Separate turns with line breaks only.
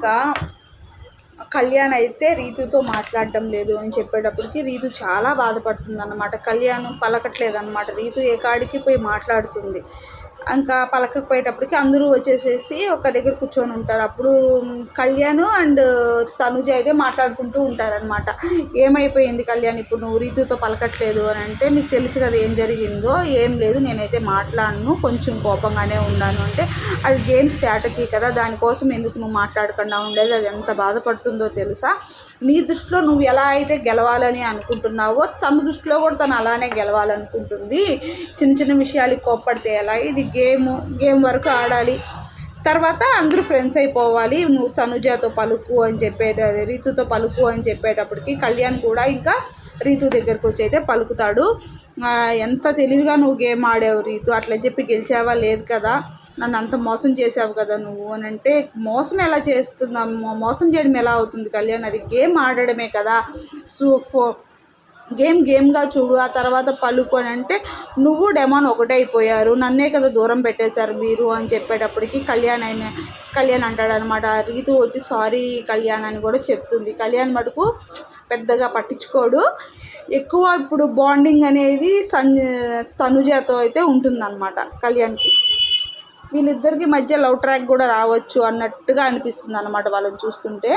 ఇంకా కళ్యాణ్ అయితే రీతుతో మాట్లాడడం లేదు అని చెప్పేటప్పటికి రీతు చాలా బాధపడుతుంది అన్నమాట కళ్యాణ్ పలకట్లేదు అనమాట రీతు ఏ కాడికి పోయి మాట్లాడుతుంది? ఇంకా పలకపోయేటప్పటికి అందరూ వచ్చేసేసి ఒక దగ్గర కూర్చొని ఉంటారు. అప్పుడు కళ్యాణ్ అండ్ తనుజ అయితే మాట్లాడుకుంటూ ఉంటారనమాట ఏమైపోయింది కళ్యాణ్? ఇప్పుడు నువ్వు రీతుతో పలకట్లేదు అని అంటే నీకు తెలుసు కదా ఏం జరిగిందో ఏం లేదు నేనైతే మాట్లాడను కొంచెం కోపంగానే ఉన్నాను అంటే అది గేమ్ స్ట్రాటజీ కదా దానికోసం ఎందుకు నువ్వు మాట్లాడకుండా ఉండేది? అది ఎంత బాధపడుతుందో తెలుసా? నీ దృష్టిలో నువ్వు ఎలా అయితే గెలవాలని అనుకుంటున్నావో తన దృష్టిలో కూడా తను అలానే గెలవాలనుకుంటుంది. చిన్న చిన్న విషయాలకి కోప్పడితే ఎలా? ఇది గేమ్ గేమ్ వరకు ఆడాలి. తర్వాత అందరూ ఫ్రెండ్స్ అయిపోవాలి. నువ్వు తనుజాతో పలుకు అని చెప్పేట రీతుతో పలుకు అని చెప్పేటప్పటికి కళ్యాణ్ కూడా ఇంకా రీతు దగ్గరకు వచ్చి అయితే పలుకుతాడు. ఎంత తెలివిగా నువ్వు గేమ్ ఆడావు రీతు అట్లా చెప్పి గెలిచావా? లేదు కదా. నన్ను అంత మోసం చేసావు కదా నువ్వు అని అంటే మోసం ఎలా చేస్తుందా మోసం చేయడం ఎలా అవుతుంది కళ్యాణ్? అది గేమ్ ఆడడమే కదా. సో ఫో గేమ్ గేమ్గా చూడు ఆ తర్వాత పలుకొని అంటే నువ్వు డెమాన్ ఒకటే అయిపోయారు నన్నే కదా దూరం పెట్టేశారు మీరు అని చెప్పేటప్పటికి కళ్యాణ్ అయిన కళ్యాణ్ అంటాడనమాట. రీతు వచ్చి సారీ కళ్యాణ్ అని కూడా చెప్తుంది. కళ్యాణ్ మటుకు పెద్దగా పట్టించుకోడు. ఎక్కువ ఇప్పుడు బాండింగ్ అనేది సంజ తనుజతో అయితే ఉంటుందన్నమాట కళ్యాణ్కి. వీళ్ళిద్దరికి మధ్య లవ్ ట్రాక్ కూడా రావచ్చు అన్నట్టుగా అనిపిస్తుంది అనమాట వాళ్ళని చూస్తుంటే.